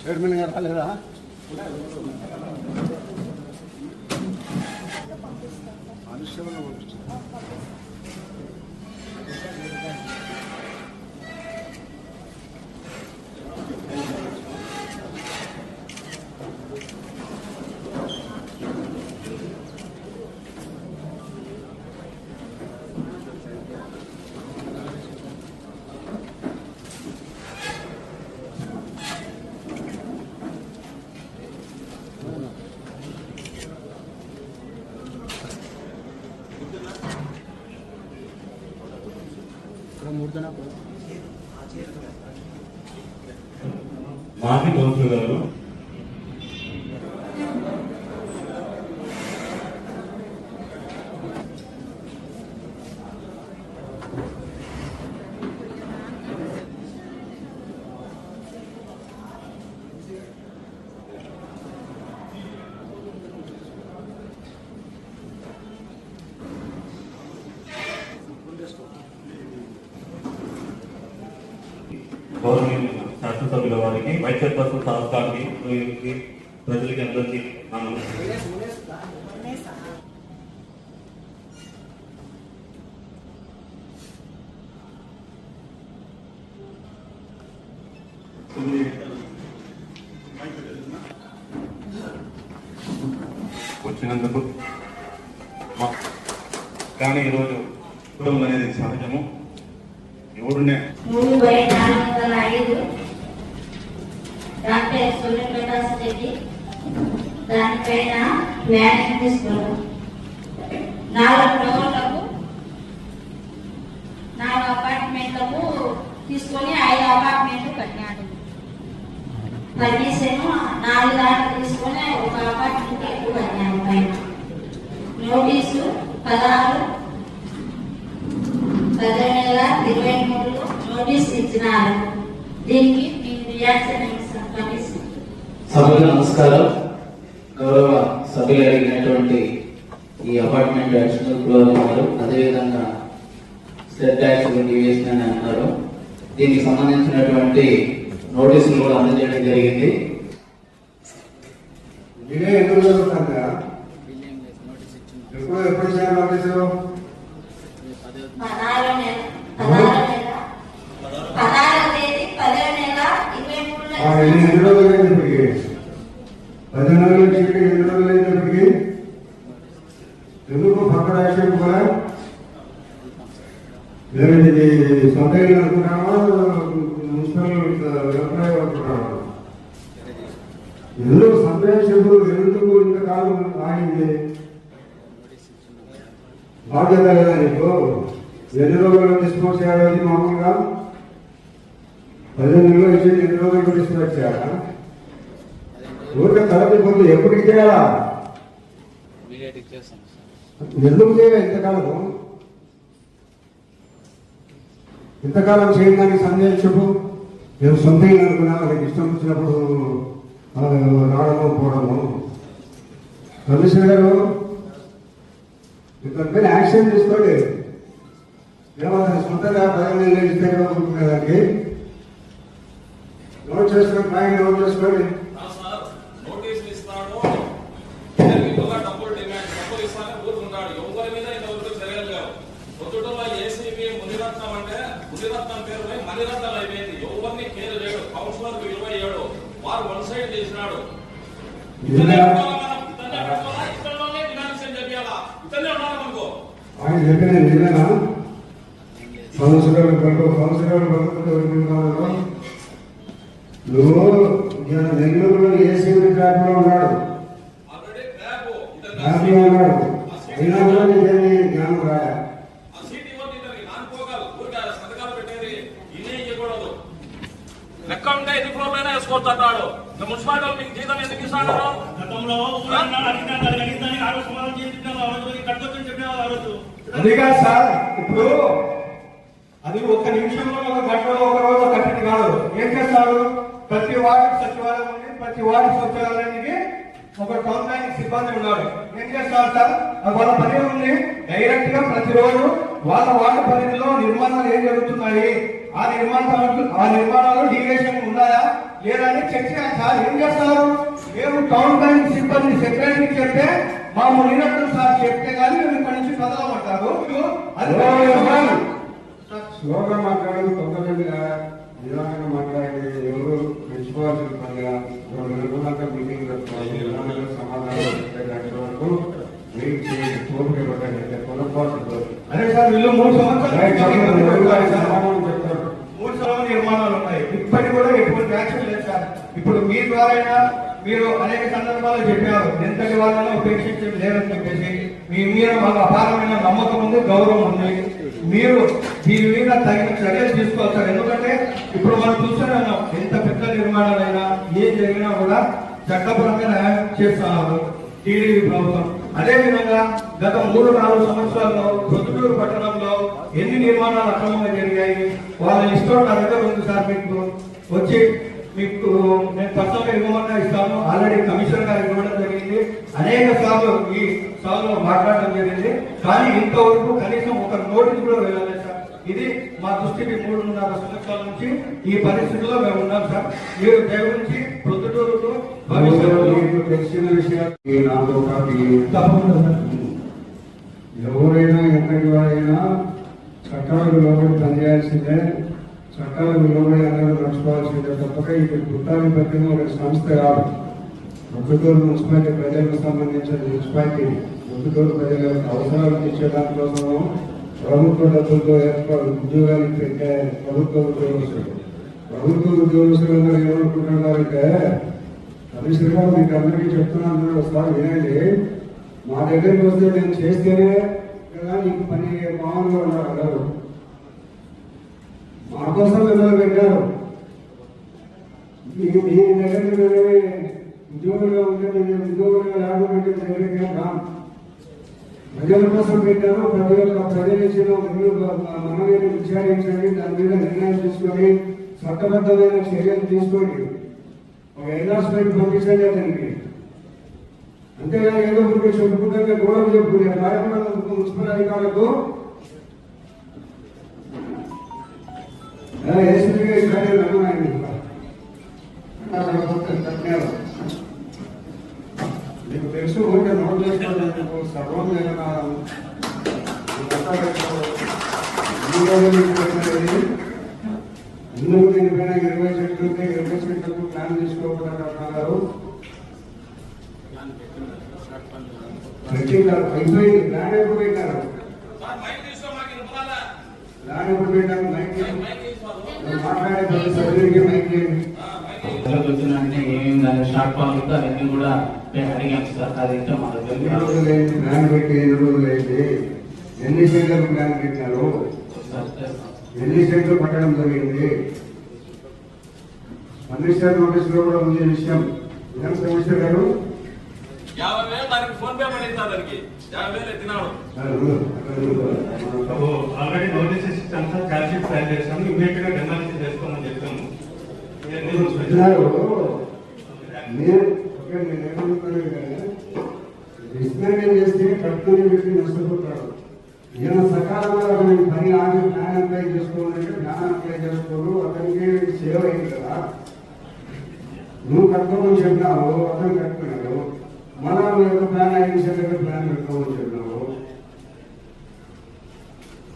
Chairman గారు రాలేదా? అనుశ్రవణ 아직 못 들어가요? Thank you. శాసనసభ్యుల వారికి వైస్ చైర్పర్సన్ సంస్థకి ప్రజలకి అందరికీ వచ్చినందుకు కానీ ఈరోజు కుటుంబం అనేది సహజము ఎవరునే మూడు బై నాలుగు వందల ఐదు. డాక్టర్ సూర్యప్రకాశ్ రెడ్డి. దానిపైన ల్యాండ్ తీసుకున్నాం నాలుగు ఫ్లోర్లకు నాలుగు అపార్ట్మెంట్లకు తీసుకొని ఐదు అపార్ట్మెంట్లు కట్టినాడు. పర్మిషన్ నాలుగు దాంట్లో తీసుకొని ఒక అపార్ట్మెంట్ ఎక్కువ కట్టినాడు పైన. నోటీసు పదహారు పదిహేను ఇరవై మూడులో నోటీస్ ఇచ్చినారు. దీనికి మీ రియాక్షన్ సభకు నమస్కారం. గౌరవ సభ్యులు అడిగినటువంటి ఈ అపార్ట్మెంట్ అడిషనల్ ఫ్లోర్ ఉన్నారు అదేవిధంగా స్టెప్ ట్యాక్స్ వేసిన అని అన్నారు. దీనికి సంబంధించినటువంటి నోటీసులు కూడా అందజేయడం జరిగింది. ఎప్పుడు ఎప్పుడు చేయాలి నోటీసు? ఎన్ని ఇప్పటికి? పదిహేను రోజులు వచ్చి ఎన్ని రోజులు ఎందుకు పక్కన యాక్షన్ కూడా లేదంటే సొంత ఇల్లు అనుకుంటామా? మున్సిపల్ వ్యవసాయం అనుకుంటామా? ఎందుకు సందేశకులు ఎందుకు ఇంతకాలం ఆగింది? బాధ్యత లేదా నీకు? ఎన్ని రోజులు డిస్పోజ్ చేయాలి మామూలుగా? పదిహేను నెలలు ఇచ్చి ఎన్ని రోజులు డిస్పోజ్ చేయాలా? ఊరికే తలపి పొంది ఎప్పటికి చేయాలా ఎందుకు చేయాలి ఇంతకాలం? ఇంతకాలం చేయడానికి సందేహం చెప్పు. నేను సొంతంగా అనుకున్నా వాళ్ళకి ఇష్టం వచ్చినప్పుడు రావడము పోవడము. కమిషనర్ గారు ఇక్కడ యాక్షన్ తీసుకోండి. ఏమన్నా సొంతంగా పదిహేను నెలలు దానికి నోట్ చేసుకోండి పైన నోట్ చేసుకోండి సార్ నోటీసులు ఇస్తాడు ఎక్కువగా డబ్బులు డిమాండ్ డబ్బులు ఇస్తానే ఊరుకుంటాడు ఎవరి మీద ఇంతవరకు చర్యలు లేవు పొద్దుటలో ఏసీబీ మునిరత్నం అంటే మునిరత్నం పేరు పోయి మణిరత్నం అయిపోయింది. ఎవరిని కేర్ చేయడు కౌన్సిలర్ ఇరవై ఏడు. వారు వన్ సైడ్ చేసినాడు. ఆయన చెప్పిన నిజమేనా సంవత్సరాలు పడుకో సంవత్సరాలు పడుకుంటే నువ్వు ఈయన నెల్లూరులో ఏసీ ట్రాక్లో ఉన్నాడు. అయినా కూడా లెక్క ఉంటే ఎన్ని ఫ్లోర్లైనా వేసుకోవచ్చు ఇంకా మున్సిపాలిటీ మీకు జీతం ఎందుకు ఇస్తాడు? గతంలో ఊరన్నా అడిగినా దానికి అడిగిందని ఆ రోజు సమాధానం చేయించాను ఆ రోజు. కట్టుకొచ్చని చెప్పినా ఆ రోజు. అది కాదు సార్ ఇప్పుడు అది ఒక్క నిమిషంలో ఒక గంటలో ఒక రోజు కట్టింది కాదు. ఏం చేస్తారు? ప్రతి వార్డు సచివాలయం ఉంది ప్రతి వార్డు సచివాలయానికి ఒక టౌన్ ప్లానింగ్ సిబ్బంది ఉన్నాడు ఏం చేస్తారు సార్? వాళ్ళ పని ఉంది. డైరెక్ట్గా ప్రతిరోజు వాళ్ళ వార్డు పరిధిలో నిర్మాణాలు ఏం జరుగుతున్నాయి? ఆ నిర్మాణాలు ఆ నిర్మాణాలు డీవియేషన్ ఉన్నాయా? లేదా అని చెక్ చేయాలి సార్ ఏం చేస్తారు? మేము టౌన్ ప్లానింగ్ సిబ్బంది సెక్రటరీకి చెప్తే మా మునిరత్నం సార్ చెప్తే కానీ మేము ఇక్కడి నుంచి కదలమంటారు. అది స్లోగా మాట్లాడదు తొందరగా నిదానంగా మాట్లాడి ఎవరు? మెచ్చుకోవాల్సిన పనిగా రెండు నెలలంతా మీటింగ్ సమాధానం చెప్పేటట్టు వరకు వెయిట్ చేసి కోరిక పెట్టండి పొరపాటు అదే సార్ వీళ్ళు మూడు సంవత్సరాలు సమాధానం చెప్తారు మూడు సంవత్సరాల నిర్మాణాలు ఉన్నాయి ఇప్పటికి కూడా ఎటువంటి యాక్షన్ లేదు సార్. ఇప్పుడు మీ ద్వారా మీరు అనేక సందర్భాల్లో చెప్పారు ఎంతటి వాళ్ళని ఉపేక్షించడం లేదని చెప్పేసి. మీ మీద మాకు అపారమైన నమ్మకం ఉంది గౌరవం ఉంది. మీరు దీని మీద తగిన చర్యలు తీసుకోవాలి సార్. ఎందుకంటే ఇప్పుడు మనం చూస్తున్నాము ఎంత పెద్ద నిర్మాణాలైనా ఏం జరిగినా కూడా చట్టపరంగా న్యాయం చేస్తున్నారు టీడీపీ ప్రభుత్వం. అదేవిధంగా గత మూడు నాలుగు సంవత్సరాల్లో ప్రొద్దుటూరు పట్టణంలో ఎన్ని నిర్మాణాలు అక్రమంగా జరిగాయి? వాళ్ళ ఇష్టం నా దగ్గర ఉంది సార్ మీకు. వచ్చి మీకు నేను పర్సనల్గా ఇవ్వమన్నా ఇస్తాను. ఆల్రెడీ కమిషనర్ గారికి ఇవ్వడం జరిగింది. అనేక సార్లు ఈ సార్లు మాట్లాడడం జరిగింది. కానీ ఇంతవరకు కనీసం ఒక నోటీస్ కూడా వెళ్ళలేదు సార్. ఇది మా దృష్టికి మూడున్నర సంవత్సరాల నుంచి ఈ పరిస్థితిలో మేము ఉన్నాం సార్. మీరు దయవుంచి ప్రొద్దుటూరుకు భవిష్యత్తులో మీకు తెలిసిన విషయాలు తప్పకుండా సార్. ఎవరైనా ఎక్కడి వారైనా చట్టాలకు లోబడి పనిచేయాల్సిందే. చట్టాలకు లోబడి అందరూ నడుచుకోవాల్సిందే తప్పక ఇది గుట్టాన్ని ఒక సంస్థ కాదు ముద్దుటూరు మున్సిపాలిటీ ప్రజలకు సంబంధించిన మున్సిపాలిటీ ముద్దుటూరు ప్రజల అవసరాలు తీర్చే దానికోసము ప్రభుత్వ డబ్బులతో ఏర్పాటు ఉద్యోగాలు పెట్టే ప్రభుత్వ ఉద్యోగస్తులు ప్రభుత్వ ఉద్యోగస్తులు అందరూ ఏమనుకుంటున్నారంటే కమిషనర్ గారు మీకు అందరికీ చెప్తున్నాను ఒకసారి వినండి మా దగ్గరికి వస్తే నేను చేస్తేనే కదా నీకు పని మామూలుగా ఉన్నారు అందరూ మా కోసం మిమ్మల్ని పెట్టారు. మీకు మీ దగ్గర వెళ్ళి ఉద్యోగులుగా ఉంటే నేను ఉద్యోగులుగా లేకపోతే దగ్గరికి రాను ప్రజల కోసం పెట్టారు ప్రతి ఒక్క ప్రజలు మీరు మనమే విచారించండి దాని మీద నిర్ణయం తీసుకొని చట్టబద్ధమైన చర్యలు తీసుకోండి. ఒక ఎన్ఆర్స్మెంట్ పంపించండి అతనికి. అంతేగాని ఏదో ఊరికే చెప్పుకుంటే గొడవ చెప్పుకునే కార్యక్రమాలకు మున్సిపల్ అధికారులకు మీకు తెలుసు ఊరికే నోట్ చేసుకోవడానికి సర్వం ఏదైనా ఎందుకు దీనిపైన ఇరవై సెంట్లు ఉంటే ఇరవై సెంట్లకు ప్లాన్ తీసుకోకుండా అంటున్నారు పెట్టింటారు అయిపోయింది ప్లాన్ ఎప్పుడు పెట్టారు? ప్లాన్ ఎప్పుడు పెట్టారు? మైక్ వచ్చినంటే ఏమేమి దాని షార్ట్ ఫామ్ ఉందో అవన్నీ కూడా మేము అడిగాం సార్. అది ఇంకా మా ఎన్ని దగ్గర ఎన్ని రోజులు అయింది ఎన్ని సెంటర్లు ప్లాన్ పెట్టినారు? చేస్తాం. ఎన్ని సెంటర్లు పట్టడం జరిగింది? కమిషనర్ నోటీసులో కూడా ఉంది విషయం. ఏం కమిషనర్ గారు? ఆల్రెడీ నోటీసెస్ ఇచ్చాను సార్ ఛార్జ్ షీట్ ఫైల్ చేస్తాము ఇమీడియట్ ఇవన్నీ నేను ఓకే, నేను ఏమనుకున్నాను కానీ, డిస్మాండిల్ చేస్తే కట్టుకుని వ్యక్తి నష్టపోతాడు ఈయన సకాలంలో అతని పని ఆగి ప్లాన్ అప్లై చేసుకోవాలంటే ప్లాన్ అప్లై చేసుకోడు అతనికి సేవ అయింది కదా. నువ్వు కట్టుకోమని చెప్పినావు అతను కట్టుకున్నాడు మన ఏదో ప్లాన్ ఐదు సెకండ్ ప్లాన్ పెట్టుకోమని చెప్పినావు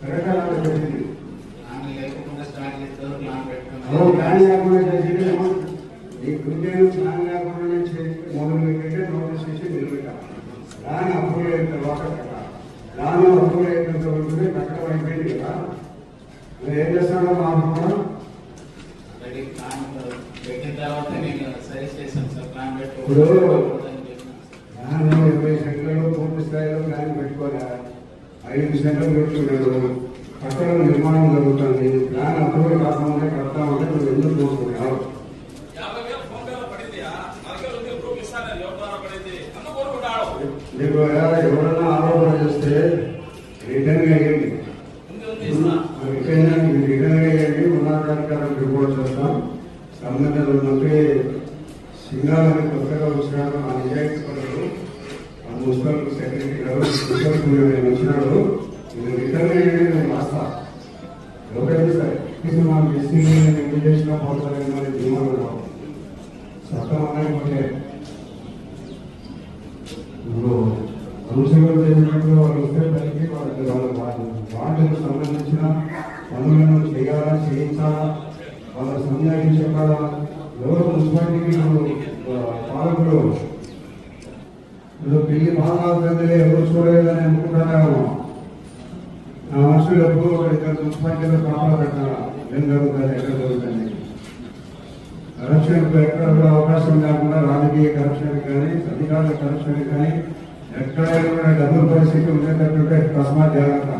కరెక్ట్ అలా జరిగింది ఆమె లేకుండా స్టార్ట్ చేస్తారు ప్లాన్ ఓ ప్లాన్ పెట్టుకున్నాం లేకుండా చేసి ఈ కృత్యం ప్లాన్ లేకుండా చేసి మొదలు పెట్టే నోటీస్ చేసి నిలబెట్టాం ప్లాన్ అప్రూవ్ అయిన తర్వాత కదా ప్లాన్ అప్రూవ్ అయిన తర్వాత కట్టడం అయిపోయింది కదా మరి ఏం చేస్తాడో మా అమ్మ రెడీ ప్లాన్ పెట్టిన తర్వాత నేను సజెస్ట్ చేశాను సార్ ప్లాన్ ఇప్పుడు- పెట్టుకోవద్దని చెప్పినాను సార్. ప్లాన్ ఇరవై సెంట్లలో పూర్తి స్థాయిలో ప్లాన్ పెట్టుకోలే. ఐదు సెంట్లు పెట్టుకున్నాడు కట్టడం నిర్మాణం జరుగుతుంది. ప్లాన్ అప్రూవ్ కాకుండా కడతామంటే నువ్వు ఎందుకు కోరుకుంటాడు. మీకు ఎవరైనా ఆరోపణ చేస్తే రిటర్న్ అయ్యండి ఉంది ఉంది ఇస్తున్నా రిటర్న్ రిటర్న్ అయ్యండి ఉన్నతాధికారులకు రిపోర్ట్ చేస్తాం సంబంధిత మంత్రి సింగాలని కొత్తగా వచ్చినాడు ఆ నిజాయితీ పనులు ఆ మున్సిపల్ సెక్రటరీ గారు మున్సిపల్ నేను వచ్చినాడు. నేను రిటర్న్ అయ్యేది నేను రాస్తా. ఎవరైనా సరే మనం ఎస్సీ చేసినా పోతారేమో అని ధీమాలు ఉన్నాం చట్టం అనేది ఒకటే ఇప్పుడు కౌన్సిలర్ చేసినప్పుడు వాళ్ళు వస్తే పనికి వాళ్ళకి వాళ్ళ వార్డుకు సంబంధించిన పనులను చేయాలా చేయించాలా వాళ్ళ సమయాన్ని చెప్పాలా గౌరవ మున్సిపాలిటీకి పాలకులు? ఇప్పుడు పిల్లి బాగా ఎవరు చూడలేదని అనుకుంటారేమో నా మనుషులు ఎప్పుడు ఇక్కడ మున్సిపాలిటీలో కాపలా పెట్టాలా? ఏం జరుగుతుంది ఎక్కడ జరుగుతుంది? కరప్షన్ ఎక్కడ కూడా అవకాశం లేకుండా రాజకీయ కరప్షన్ కానీ అధికారుల కరప్షన్ కానీ ఎక్కడైనా కూడా డబ్బుల పరిస్థితి ఉండేటట్టు తస్మాత్ జాగ్రత్త.